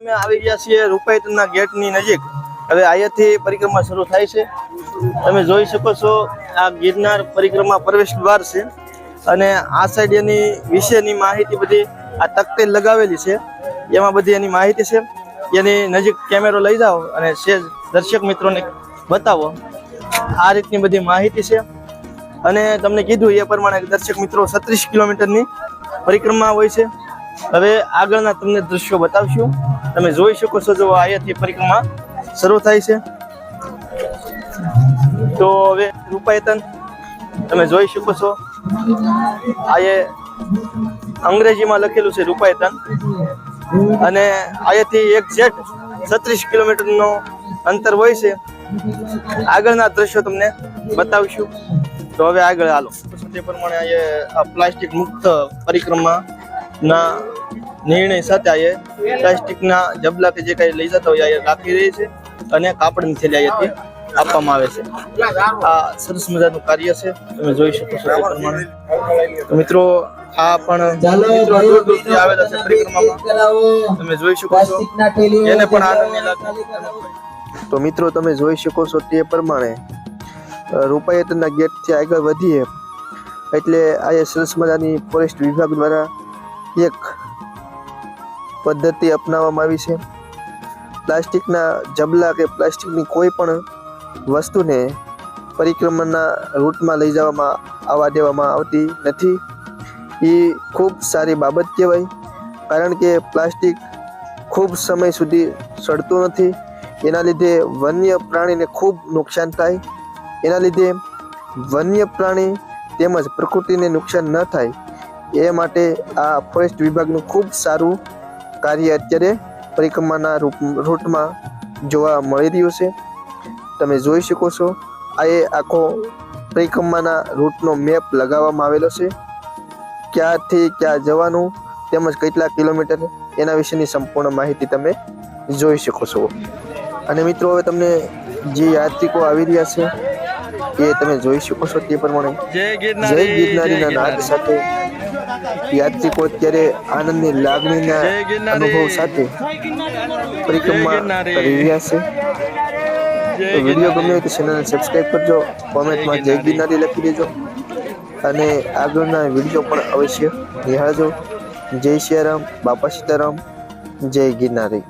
અમે આવી ગયા છીએ રૂપાઈતના ગેટની નજીક. હવે અહીંયાથી પરિક્રમા શરૂ થાય છે. તમે જોઈ શકો છો, આ ગિરનાર પરિક્રમા પ્રવેશ દ્વાર છે. અને આ સાઈડ એની વિશેની માહિતી બધી આ તકતે લગાવેલી છે. એમાં બધી એની માહિતી છે. એની નજીક કેમેરો લઈ જાઓ અને સેજ દર્શક મિત્રોને બતાવો. આ રીતની બધી માહિતી છે. અને તમને કીધું એ પ્રમાણે દર્શક મિત્રો છત્રીસ કિલોમીટરની પરિક્રમા હોય છે. હવે આગળના તમને દ્રશ્યો બતાવશું. તમે જોઈ શકો છો જો અહીંયાથી પરિક્રમા શરૂ થાય છે. તો હવે રૂપાયતન, તમે જોઈ શકો છો. આયે અંગ્રેજીમાં લખેલું છે રૂપાયતન. અને અહીંયાથી એક જેટ છત્રીસ કિલોમીટરનો અંતર હોય છે. આગળના દ્રશ્યો તમને બતાવીશું. તો હવે આગળ હાલો. તે પ્રમાણે આ પ્લાસ્ટિક મુક્ત પરિક્રમાના નિર્ણય સાથે આયે. પ્લાસ્ટિકના જબલા કે જે કાંઈ લઈ જતા હોય અહીંયા રાખી રહી છે અને કાપડની થેલી અહીંયાથી આપવામાં આવે છે. આ સરસ મજાનું કાર્ય છે. તમે જોઈ શકો છો તે પ્રમાણે. મિત્રો આ પણ આવેલા છે પરિક્રમામાં. તમે જોઈ શકો છો. એને પણ આનંદ તો મિત્રો તમે જોઈ શકો છો તે પ્રમાણે રૂપાયતના ગેટથી આગળ વધીએ. એટલે આ સરસ મજાની ફોરેસ્ટ વિભાગ દ્વારા એક પદ્ધતિ અપનાવવામાં આવી છે. પ્લાસ્ટિકના જબલા કે પ્લાસ્ટિકની કોઈ પણ વસ્તુને પરિક્રમાના રૂટમાં લઈ જવામાં આવવા દેવામાં આવતી નથી. એ ખૂબ સારી બાબત કહેવાય, કારણ કે પ્લાસ્ટિક ખૂબ સમય સુધી સડતું નથી. એના લીધે વન્ય પ્રાણીને ખૂબ નુકસાન થાય. એના લીધે વન્ય પ્રાણી તેમજ પ્રકૃતિને નુકસાન ન થાય. એ માટે આ ફોરેસ્ટ વિભાગનું ખૂબ સારું કાર્ય અત્યારે પરિક્રમાના રૂપ- રૂટમાં જોવા મળી રહ્યું છે. તમે જોઈ શકો છો આ એ આખો પરિક્રમાના રૂટનો મેપ લગાવવામાં આવેલો છે. ક્યાંથી ક્યાં જવાનું તેમજ કેટલા કિલોમીટર એના વિશેની સંપૂર્ણ માહિતી તમે જોઈ શકો છો. અને મિત્રો હવે તમને જે યાત્રિકો આવી રહ્યા છે એ તમે જોઈ શકો છો તે પ્રમાણે. જય જય ગિરનારી. ગિરનારીના નાદ સાથે યાત્રિકો અત્યારે આનંદની લાગણીના. અનુભવ સાથે પરિક્રમા કરી રહ્યા છે. વીડિયો ગમ્યો તો ચેનલને સબસ્ક્રાઈબ કરજો કોમેન્ટમાં જય ગિરનારી લખી દેજો. અને આગળના વીડિયો પણ અવશ્ય નિહાળજો. જય સિયારામ બાપા સીતારામ જય ગિરનારી.